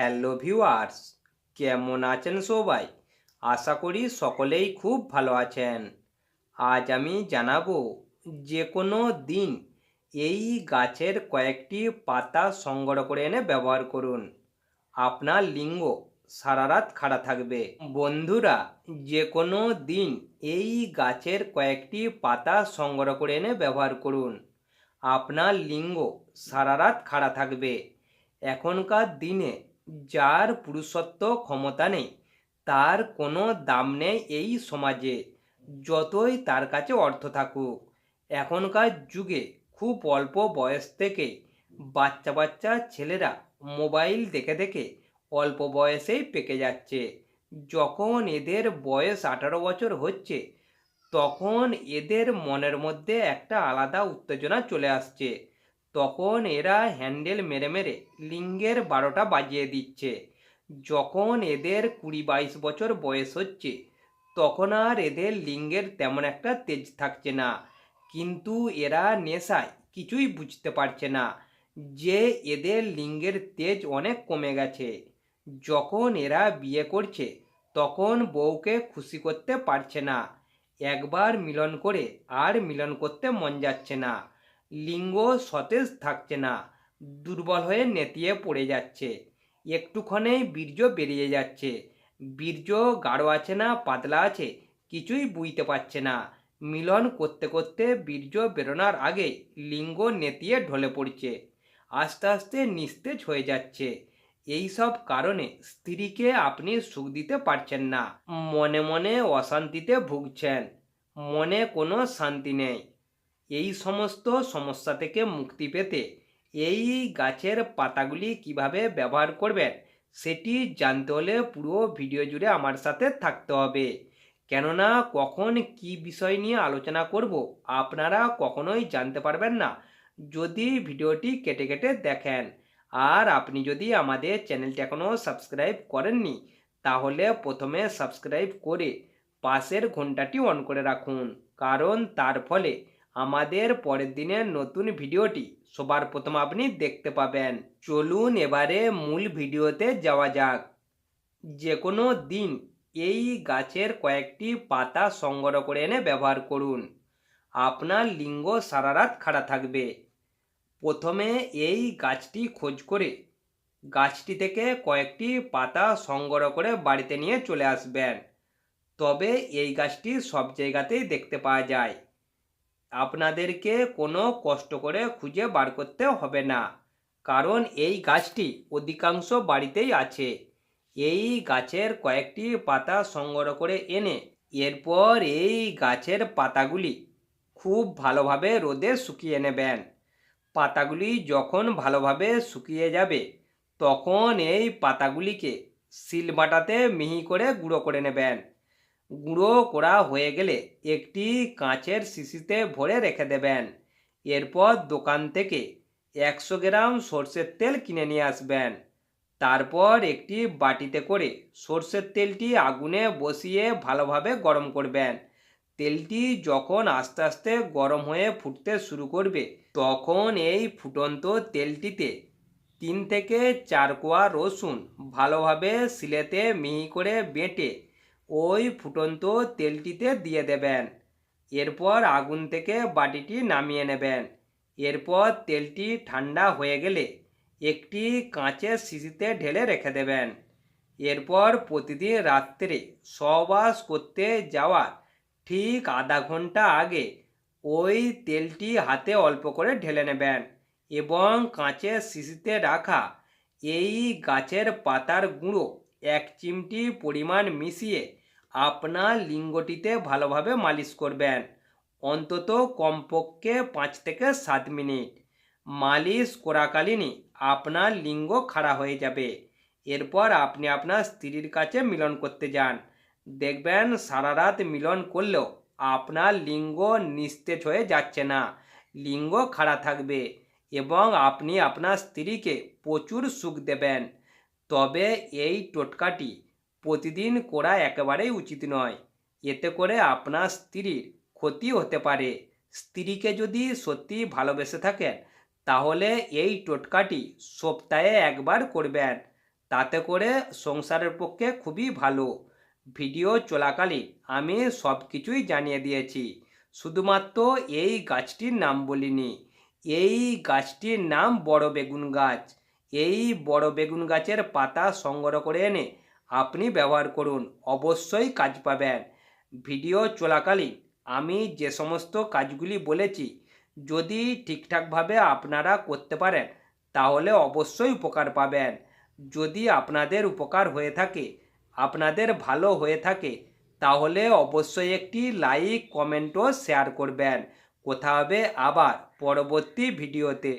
Hello viewers, কেমন আছেন সবাই? আশা করি সকলেই খুব ভালো আছেন। আজ আমি জানাব যে কোনো দিন এই গাছের কয়েকটি পাতা সংগ্রহ করে এনে ব্যবহার করুন। আপনার লিঙ্গ সারা রাত খাড়া থাকবে। বন্ধুরা যে কোনো দিন এই গাছের কয়েকটি পাতা সংগ্রহ করে এনে ব্যবহার করুন। আপনার লিঙ্গ সারা রাত খাড়া থাকবে। এখনকার দিনে যার পুরুষত্ব ক্ষমতা নেই, তার কোনো দাম নেই এই সমাজে, যতই তার কাছে অর্থ থাকুক। এখনকার যুগে খুব অল্প বয়স থেকে বাচ্চা বাচ্চা ছেলেরা মোবাইল দেখে দেখে অল্প বয়সেই পেকে যাচ্ছে। যখন এদের বয়স আঠারো বছর হচ্ছে, তখন এদের মনের মধ্যে একটা আলাদা উত্তেজনা চলে আসছে। তখন এরা হ্যান্ডেল মেরে মেরে লিঙ্গের বারোটা বাজিয়ে দিচ্ছে। যখন এদের কুড়ি বাইশ বছর বয়স হচ্ছে, তখন আর এদের লিঙ্গের তেমন একটা তেজ থাকছে না। কিন্তু এরা নেশায় কিছুই বুঝতে পারছে না যে এদের লিঙ্গের তেজ অনেক কমে গেছে। যখন এরা বিয়ে করছে, তখন বউকে খুশি করতে পারছে না। একবার মিলন করে আর মিলন করতে মন যাচ্ছে না। লিঙ্গ সতেজ থাকছে না, দুর্বল হয়ে নেতিয়ে পড়ে যাচ্ছে। একটুক্ষণেই বীর্য বেরিয়ে যাচ্ছে। বীর্য গাঢ় আছে না, পাতলা আছে, কিছুই বুঝতে পারছে না। মিলন করতে করতে বীর্য বেরোনোর আগে লিঙ্গ নেতিয়ে ঢলে পড়ছে। আস্তে আস্তে নিস্তেজ হয়ে যাচ্ছে। এই সব কারণে স্ত্রীকে আপনি সুখ দিতে পারছেন না। মনে মনে অশান্তিতে ভুগছেন। মনে কোনো শান্তি নেই। এই সমস্ত সমস্যা থেকে মুক্তি পেতে এই গাছের পাতাগুলি কীভাবে ব্যবহার করবেন সেটি জানতে হলে পুরো ভিডিও জুড়ে আমার সাথে থাকতে হবে। কেননা কখন কি বিষয় নিয়ে আলোচনা করব আপনারা কখনোই জানতে পারবেন না। যদি ভিডিওটি কেটে কেটে দেখেন আর আপনি যদি আমাদের চ্যানেলটি এখনও সাবস্ক্রাইব করেননি তাহলে প্রথমে সাবস্ক্রাইব করে পাশের ঘন্টাটি অন করে রাখুন। কারণ তার ফলে আমাদের পরের দিনের নতুন ভিডিওটি। সবার প্রথম আপনি দেখতে পাবেন। চলুন এবারে মূল ভিডিওতে যাওয়া যাক। যে কোনো দিন এই গাছের কয়েকটি পাতা সংগ্রহ করে এনে ব্যবহার করুন। আপনার লিঙ্গ সারা রাত খাড়া থাকবে। প্রথমে এই গাছটি খোঁজ করে গাছটি থেকে কয়েকটি পাতা সংগ্রহ করে বাড়িতে নিয়ে চলে আসবেন। তবে এই গাছটি সব জায়গাতেই দেখতে পাওয়া যায়। আপনাদেরকে কোনো কষ্ট করে খুঁজে বার করতে হবে না। কারণ এই গাছটি অধিকাংশ বাড়িতেই আছে। এই গাছের কয়েকটি পাতা সংগ্রহ করে এনে এরপর এই গাছের পাতাগুলি খুব ভালোভাবে রোদে শুকিয়ে নেবেন। পাতাগুলি যখন ভালোভাবে শুকিয়ে যাবে, তখন এই পাতাগুলিকে শিলবাটাতে মিহি করে গুঁড়ো করে নেবেন। গুঁড়ো করা হয়ে গেলে একটি কাঁচের শিশিতে ভরে রেখে দেবেন। এরপর দোকান থেকে একশো গ্রাম সর্ষের তেল কিনে নিয়ে আসবেন। তারপর একটি বাটিতে করে সর্ষের তেলটি আগুনে বসিয়ে ভালোভাবে গরম করবেন। তেলটি যখন আস্তে আস্তে গরম হয়ে ফুটতে শুরু করবে, তখন এই ফুটন্ত তেলটিতে তিন থেকে চার কোয়া রসুন ভালোভাবে শিলেতে মিহি করে বেটে ওই ফুটন্ত তেলটিতে দিয়ে দেবেন। এরপর আগুন থেকে বাটিটি নামিয়ে নেবেন। এরপর তেলটি ঠান্ডা হয়ে গেলে একটি কাঁচের শিশিতে ঢেলে রেখে দেবেন। এরপর প্রতিদিন রাত্রে সহবাস করতে যাওয়ার ঠিক আধা ঘণ্টা আগে ওই তেলটি হাতে অল্প করে ঢেলে নেবেন এবং কাঁচের শিশিতে রাখা এই গাছের পাতার গুঁড়ো এক চিমটি পরিমাণ মিশিয়ে আপনার লিঙ্গটিতে ভালোভাবে মালিশ করবেন। অন্তত কমপক্ষে পাঁচ থেকে সাত মিনিট। মালিশ করাকালীনই আপনার লিঙ্গ খাড়া হয়ে যাবে। এরপর আপনি আপনার স্ত্রীর কাছে মিলন করতে যান। দেখবেন সারা রাত মিলন করলেও আপনার লিঙ্গ নিস্তেজ হয়ে যাচ্ছে না। লিঙ্গ খাড়া থাকবে এবং আপনি আপনার স্ত্রীকে প্রচুর সুখ দেবেন। তবে এই টোটকাটি প্রতিদিন করা একেবারেই উচিত নয়। এতে করে আপনার স্ত্রীর ক্ষতি হতে পারে। স্ত্রীকে যদি সত্যি ভালোবেসে থাকেন, তাহলে এই টোটকাটি সপ্তাহে একবার করবেন। তাতে করে সংসারের পক্ষে খুবই ভালো। ভিডিও চলাকালীন আমি সব কিছুই জানিয়ে দিয়েছি। শুধুমাত্র এই গাছটির নাম বলিনি। এই গাছটির নাম বড় বেগুন গাছ। এই বড় বেগুন গাছের পাতা সংগ্রহ করে এনে আপনি ব্যবহার করুন। অবশ্যই কাজ পাবেন। ভিডিও চলাকালীন আমি যে সমস্ত কাজগুলি বলেছি, যদি ঠিকঠাকভাবে আপনারা করতে পারেন, তাহলে অবশ্যই উপকার পাবেন। যদি আপনাদের উপকার হয়ে থাকে, আপনাদের ভালো হয়ে থাকে, তাহলে অবশ্যই একটি লাইক কমেন্ট ও শেয়ার করবেন। কোথা হবে আবার পরবর্তী ভিডিওতে।